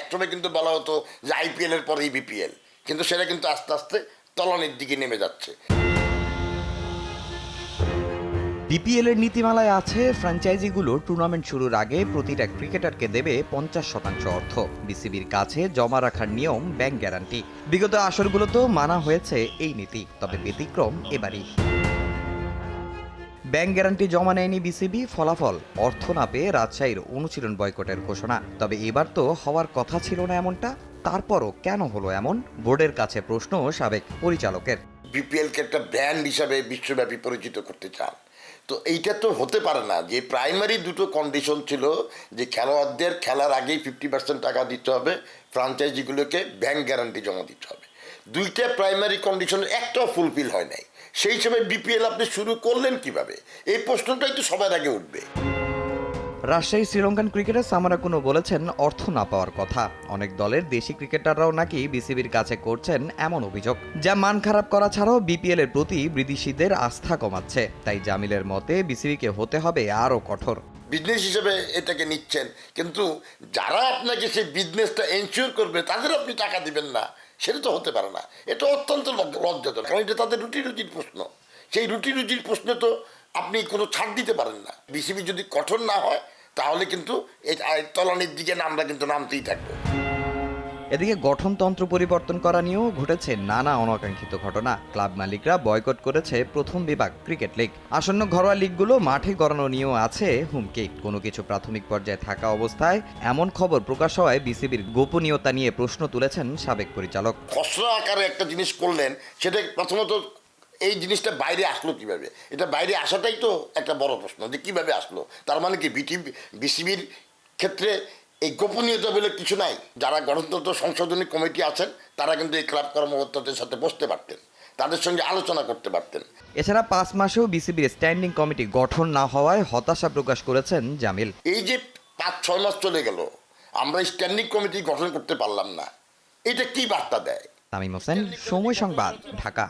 একসময় কিন্তু বলা হতো যে আইপিএল এর পরেই বিপিএল কিন্তু সেটা কিন্তু আস্তে আস্তে তলানির দিকে নেমে যাচ্ছে। বিপিএল এর নীতিমালায় আছে ফ্র্যাঞ্চাইজিগুলো টুর্নামেন্ট শুরুর আগে প্রতিটা ক্রিকেটারকে দেবে পঞ্চাশ শতাংশ অর্থ। বিসিবির কাছে জমা রাখার নিয়ম ব্যাংক গ্যারান্টি। বিগত আসরগুলোতেও মানা হয়েছে এই নীতি, তবে ব্যতিক্রম এবারই। ব্যাংক গ্যারান্টি জমা নেয়নি বিসিবি, ফলাফল অর্থ না পেয়ে রাজশাহীর অনুশীলন বয়কটের ঘোষণা। তবে এবার তো হওয়ার কথা ছিল না এমনটা, তারপরও কেন হলো এমন? বোর্ডের কাছে প্রশ্ন সাবেক পরিচালকের। বিপিএলকে একটা ব্র্যান্ড হিসাবে বিশ্বব্যাপী পরিচিত করতে চান। তো এইটা তো হতে পারে না যে প্রাইমারি দুটো কন্ডিশন ছিল যে খেলোয়াড়দের খেলার আগেই ফিফটি পার্সেন্ট টাকা দিতে হবে ফ্রাঞ্চাইজিগুলোকে ব্যাংক গ্যারান্টি জমা দিতে হবে। দুইটা প্রাইমারি কন্ডিশনের একটাও ফুলফিল হয় নাই। সেই হিসেবে বিপিএল আপনি শুরু করলেন কীভাবে? এই প্রশ্নটাই তো সবার আগে উঠবে। রাজশাহী শ্রীলঙ্কান ক্রিকেটার সামারাকুনো বলেছেন, অর্থ না পাওয়ার কথা। অনেক দলের দেশি ক্রিকেটাররাও নাকি বিসিবির কাছে করছেন এমন অভিযোগ। যা মান খারাপ করা ছাড়াও বিপিএল এর প্রতি বিদেশিদের আস্থা কমাচ্ছে। তাই জামিলের মতে বিসিবিকে হতে হবে আরও কঠোর। বিজনেস হিসেবে এটাকে নিচ্ছেন। কিন্তু যারা আপনাকে সেই বিজনেসটা এনশিওর করবে, তাদের আপনি টাকা দিবেন না। সেটা তো হতে পারে না। এটা অত্যন্ত লজ্জ- লজ্জাজনক। কারণ এটা তাদের রুটি রুজির প্রশ্ন। সেই রুটি রুজির প্রশ্নে তো আপনি কোনো ছাড় দিতে পারেন না। বিসিবি যদি কঠোর না হয় তাহলে কিন্তু এই আয় তলানির দিকে আমরা কিন্তু নামতেই থাকব। এদিকে গঠনতন্ত্র পরিবর্তন করা নিয়েও ঘটেছে নানা অনাকাঙ্ক্ষিত ঘটনা। ক্লাব মালিকরা বয়কট করেছে প্রথম বিভাগ ক্রিকেট লিগ। আসন্ন ঘরোয়া লিগগুলো মাঠে গড়ানো নিয়েও আছে হুমকি। কোনো কিছু প্রাথমিক পর্যায়ে থাকা অবস্থায় এমন খবর প্রকাশ হওয়ায় বিসিবির গোপনীয়তা নিয়ে প্রশ্ন তুলেছেন সাবেক পরিচালক। খসড়া আকারে একটা জিনিস করলেন সেটা প্রথমত এই জিনিসটা বাইরে আসলো কীভাবে? এটা বাইরে আসাটাই তো একটা বড় প্রশ্ন যে কীভাবে আসলো? তার মানে কি বিটি বিসিবির ক্ষেত্রে এই গোপনীয়তা বলে কিছু নাই? যারা গণতন্ত্র সংশোধনী কমিটি আছেন তারা কিন্তু এই ক্লাব কর্মকর্তাদের সাথে বসতে পারতেন। তাদের সঙ্গে আলোচনা করতে পারতেন। এছাড়া পাঁচ মাসেও বিসিবির স্ট্যান্ডিং কমিটি গঠন না হওয়ায় হতাশা প্রকাশ করেছেন জামিল। এই যে পাঁচ ছয় মাস চলে গেল আমরা স্ট্যান্ডিং কমিটি গঠন করতে পারলাম না। এটা কি বার্তা দেয়? তামিম হোসেন সময় সংবাদ ঢাকা।